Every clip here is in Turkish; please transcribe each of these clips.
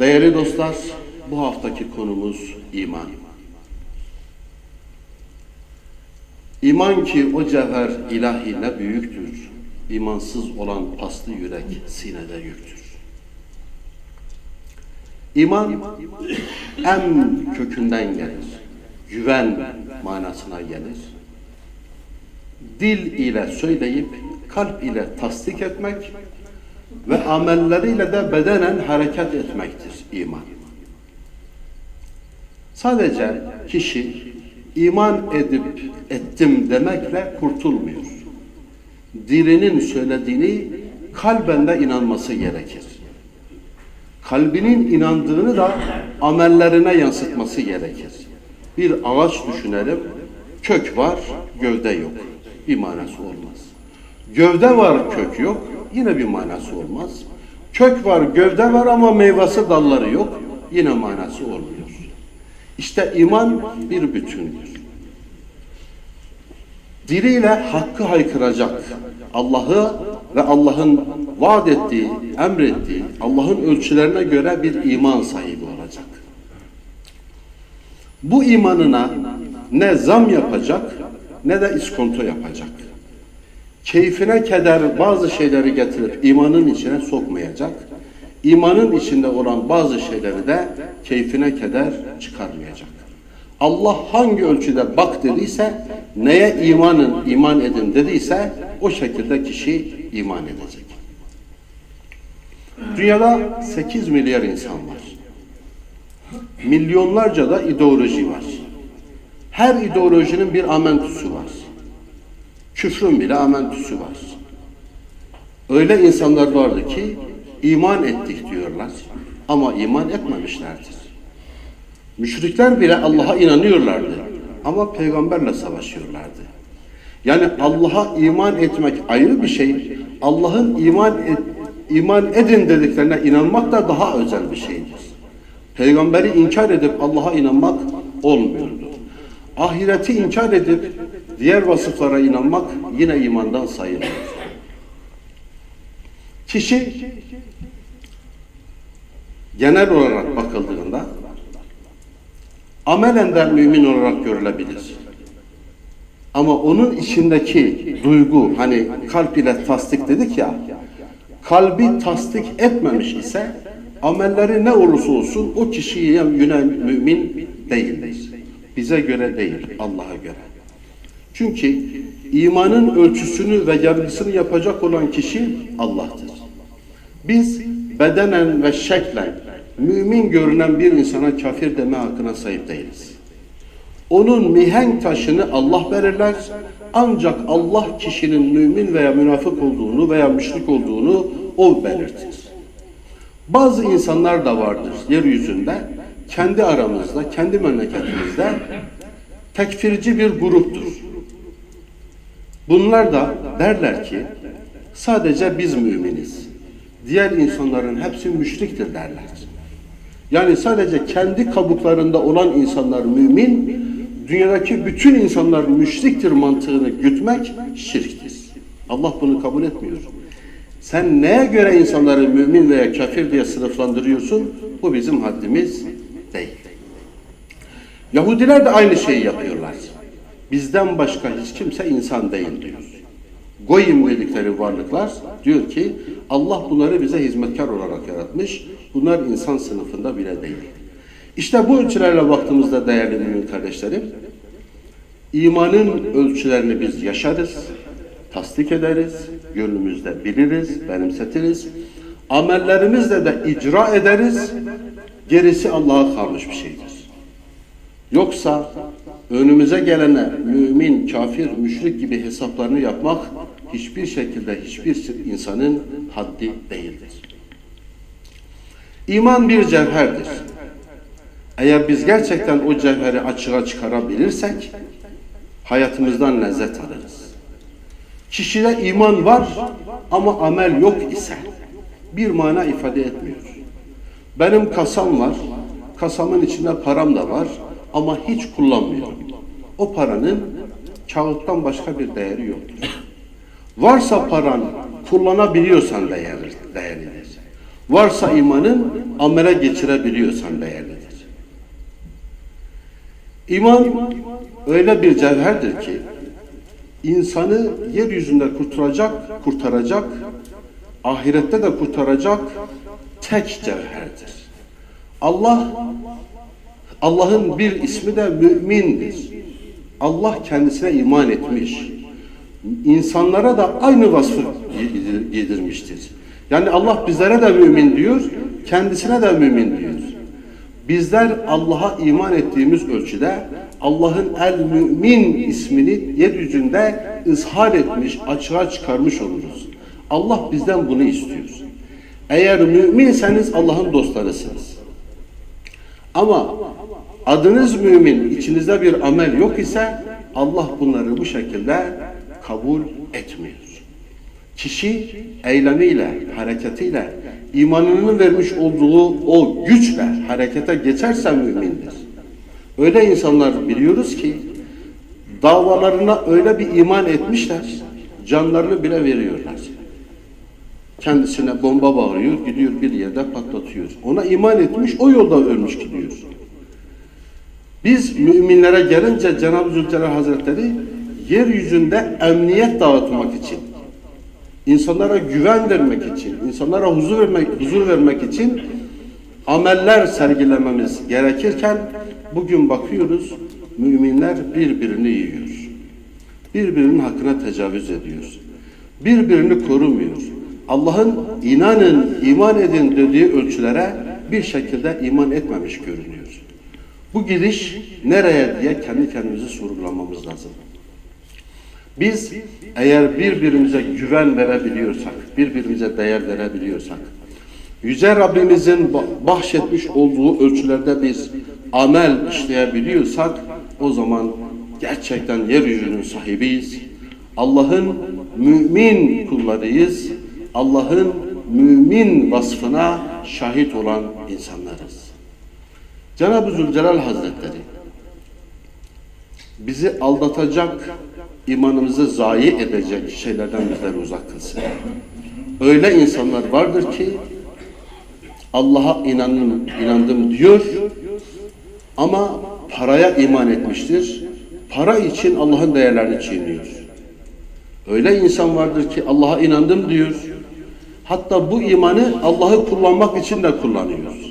Değerli dostlar, bu haftaki konumuz iman. İman ki o cevher ilahi ne büyüktür. İmansız olan paslı yürek sinede yüktür. İman en kökünden gelir. Güven manasına gelir. Dil ile söyleyip kalp ile tasdik etmek ve amelleriyle de bedenen hareket etmektir iman. Sadece kişi iman edip ettim demekle kurtulmuyor. Dilinin söylediğini kalben de inanması gerekir. Kalbinin inandığını da amellerine yansıtması gerekir. Bir ağaç düşünelim, kök var, gövde yok. Bir manası olmaz. Gövde var, kök yok, yine bir manası olmaz. Kök var, gövde var ama meyvesi dalları yok, yine manası olmuyor. İşte iman bir bütündür. Diliyle hakkı haykıracak, Allah'ı ve Allah'ın vaat ettiği, emrettiği, Allah'ın ölçülerine göre bir iman sahibi olacak. Bu imanına ne zam yapacak ne de iskonto yapacak. Keyfine keder bazı şeyleri getirip imanın içine sokmayacak. İmanın içinde olan bazı şeyleri de keyfine keder çıkarmayacak. Allah hangi ölçüde bak dediyse, neye imanın iman edin dediyse o şekilde kişi iman edecek. Dünyada 8 milyar insan var. Milyonlarca da ideoloji var. Her ideolojinin bir amentüsü var. Küfrün bile amentüsü var. Öyle insanlar vardı ki iman ettik diyorlar ama iman etmemişlerdir. Müşrikler bile Allah'a inanıyorlardı ama peygamberle savaşıyorlardı. Yani Allah'a iman etmek ayrı bir şey. Allah'ın iman et, iman edin dediklerine inanmak da daha özel bir şeydir. Peygamberi inkar edip Allah'a inanmak olmuyordu. Ahireti inkar edip diğer vasıflara inanmak yine imandan sayılır. Kişi genel olarak bakıldığında amelen de mümin olarak görülebilir. Ama onun içindeki duygu hani kalp ile tasdik dedik ya kalbi tasdik etmemiş ise amelleri ne olursa olsun o kişiye yönel mümin değildir. Bize göre değil, Allah'a göre. Çünkü imanın ölçüsünü ve yargısını yapacak olan kişi Allah'tır. Biz bedenen ve şeklen mümin görünen bir insana kafir deme hakkına sahip değiliz. Onun mihenk taşını Allah belirler. Ancak Allah kişinin mümin veya münafık olduğunu veya müşrik olduğunu o belirtir. Bazı insanlar da vardır yeryüzünde, kendi aramızda, kendi memleketimizde tekfirci bir gruptur. Bunlar da derler ki sadece biz müminiz. Diğer insanların hepsi müşriktir derler. Yani sadece kendi kabuklarında olan insanlar mümin, dünyadaki bütün insanlar müşriktir mantığını gütmek şirktir. Allah bunu kabul etmiyor. Sen neye göre insanları mümin veya kafir diye sınıflandırıyorsun? Bu bizim haddimiz değil. Yahudiler de aynı şeyi yapıyorlar. Bizden başka hiç kimse insan değil diyor. Goyim dedikleri varlıklar diyor ki Allah bunları bize hizmetkar olarak yaratmış. Bunlar insan sınıfında bile değil. İşte bu ölçülerle baktığımızda değerli mümin kardeşlerim, imanın ölçülerini biz yaşarız, tasdik ederiz, gönlümüzde biliriz, benimsetiriz. Amellerimizle de icra ederiz. Gerisi Allah'a kalmış bir şeydir. Yoksa önümüze gelene mümin, kafir, müşrik gibi hesaplarını yapmak hiçbir şekilde hiçbir insanın haddi değildir. İman bir cevherdir. Eğer biz gerçekten o cevheri açığa çıkarabilirsek hayatımızdan lezzet alırız. Kişide iman var ama amel yok ise bir mana ifade etmiyor. Benim kasam var, kasamın içinde param da var ama hiç kullanmıyorum. O paranın kağıttan başka bir değeri yoktur. Varsa paran kullanabiliyorsan değerli, değerlidir. Varsa imanın amele geçirebiliyorsan değerlidir. İman öyle bir cevherdir ki insanı yeryüzünde kurtaracak, kurtaracak, ahirette de kurtaracak tek cevherdir. Allah Allah'ın bir ismi de mümindir. Allah kendisine iman etmiş. İnsanlara da aynı vasfı giydirmiştir. Yani Allah bizlere de mümin diyor, kendisine de mümin diyor. Bizler Allah'a iman ettiğimiz ölçüde Allah'ın el mümin ismini yeryüzünde ızhar etmiş, açığa çıkarmış oluruz. Allah bizden bunu istiyor. Eğer müminseniz Allah'ın dostlarısınız. Ama adınız mümin, içinizde bir amel yok ise Allah bunları bu şekilde kabul etmiyor. Kişi eylemiyle, hareketiyle, imanının vermiş olduğu o güçle harekete geçerse mümindir. Öyle insanlar biliyoruz ki davalarına öyle bir iman etmişler, canlarını bile veriyorlar. Kendisine bomba bağırıyor, gidiyor bir yerde patlatıyor. Ona iman etmiş, o yolda ölmüş gidiyor. Biz müminlere gelince Cenab-ı Zülcelal Hazretleri yeryüzünde emniyet dağıtmak için, insanlara güven vermek için, insanlara huzur vermek, huzur vermek için ameller sergilememiz gerekirken bugün bakıyoruz müminler birbirini yiyor. Birbirinin hakkına tecavüz ediyor. Birbirini korumuyor. Allah'ın inanın, iman edin dediği ölçülere bir şekilde iman etmemiş görünüyor. Bu gidiş nereye diye kendi kendimizi sorgulamamız lazım. Biz eğer birbirimize güven verebiliyorsak, birbirimize değer verebiliyorsak, Yüce Rabbimizin ba- bahşetmiş olduğu ölçülerde biz amel işleyebiliyorsak, o zaman gerçekten yeryüzünün sahibiyiz. Allah'ın mümin kullarıyız. Allah'ın mümin vasfına şahit olan insanlarız. Cenab-ı Zülcelal Hazretleri bizi aldatacak, imanımızı zayi edecek şeylerden bizleri uzak kılsın. Öyle insanlar vardır ki Allah'a inandım, inandım diyor ama paraya iman etmiştir. Para için Allah'ın değerlerini çiğniyor. Öyle insan vardır ki Allah'a inandım diyor. Hatta bu imanı Allah'ı kullanmak için de kullanıyor.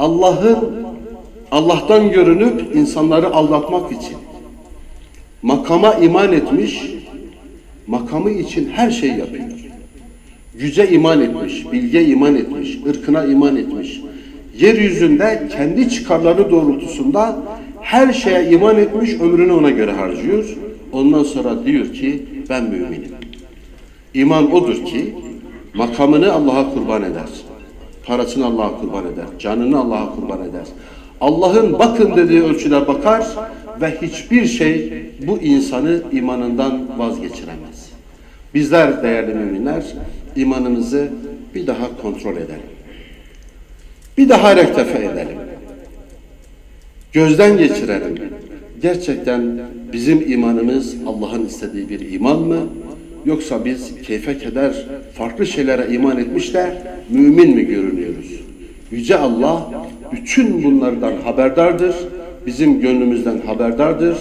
Allah'ı Allah'tan görünüp insanları aldatmak için makama iman etmiş, makamı için her şeyi yapıyor. Güce iman etmiş, bilge iman etmiş, ırkına iman etmiş. Yeryüzünde kendi çıkarları doğrultusunda her şeye iman etmiş, ömrünü ona göre harcıyor. Ondan sonra diyor ki ben müminim. İman odur ki makamını Allah'a kurban eder. Parasını Allah'a kurban eder. Canını Allah'a kurban eder. Allah'ın bakın dediği ölçüde bakar ve hiçbir şey bu insanı imanından vazgeçiremez. Bizler değerli müminler imanımızı bir daha kontrol edelim. Bir daha rektefe edelim. Gözden geçirelim. Gerçekten bizim imanımız Allah'ın istediği bir iman mı? Yoksa biz keyfe keder farklı şeylere iman etmiş de mümin mi görünüyoruz? Yüce Allah bütün bunlardan haberdardır. Bizim gönlümüzden haberdardır.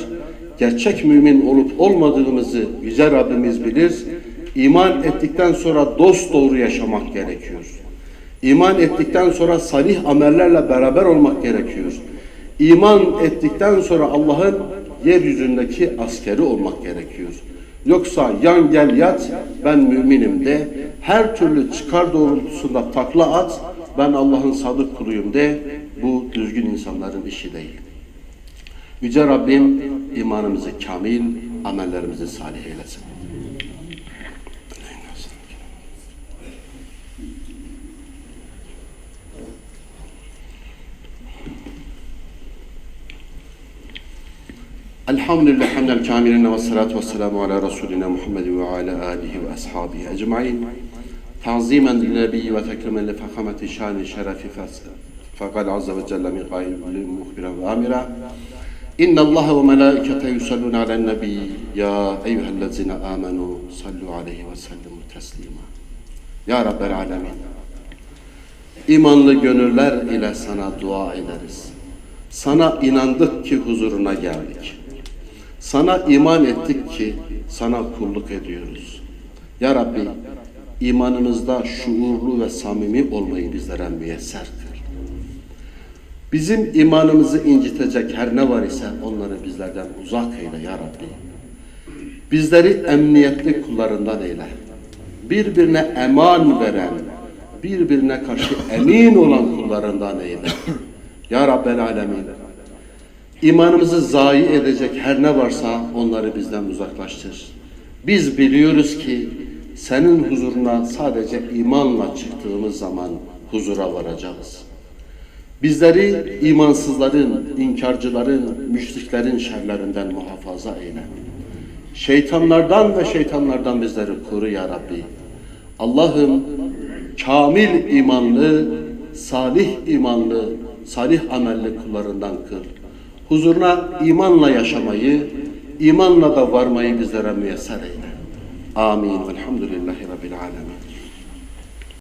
Gerçek mümin olup olmadığımızı Yüce Rabbimiz bilir. İman ettikten sonra dost doğru yaşamak gerekiyor. İman ettikten sonra salih amellerle beraber olmak gerekiyor. İman ettikten sonra Allah'ın yeryüzündeki askeri olmak gerekiyor. Yoksa yan gel yat ben müminim de her türlü çıkar doğrultusunda takla at ben Allah'ın sadık kuluyum de bu düzgün insanların işi değil. Yüce Rabbim imanımızı kamil, amellerimizi salih eylesin. Elhamdülillah hamden kamiline ve salatu ve selamu ala Resulina Muhammed ve ala alihi ve ashabihi ecmain. Tanzimen linebi ve tekrimen li fehameti şani şerefi fesle. Fakal azze ve celle min gayri muhbiren ve amira. İnne Allah ve melaikete yusallun ala nebi ya eyyühellezine amenu sallu aleyhi ve sellimu teslima. Ya Rabbel alemin. İmanlı gönüller ile sana dua ederiz. Sana inandık ki huzuruna geldik. Sana iman ettik ki sana kulluk ediyoruz. Ya Rabbi imanımızda şuurlu ve samimi olmayı bizlere müyesser kıl. Bizim imanımızı incitecek her ne var ise onları bizlerden uzak eyle ya Rabbi. Bizleri emniyetli kullarından eyle. Birbirine eman veren, birbirine karşı emin olan kullarından eyle. Ya Rabbel Alemin. İmanımızı zayi edecek her ne varsa onları bizden uzaklaştır. Biz biliyoruz ki senin huzuruna sadece imanla çıktığımız zaman huzura varacağız. Bizleri imansızların, inkarcıların, müşriklerin şerlerinden muhafaza eyle. Şeytanlardan ve şeytanlardan bizleri koru ya Rabbi. Allah'ım kamil imanlı, salih imanlı, salih amelli kullarından kıl. Huzuruna imanla yaşamayı, imanla da varmayı bizlere müyesser eyle. Amin. Velhamdülillahi Rabbil alemin.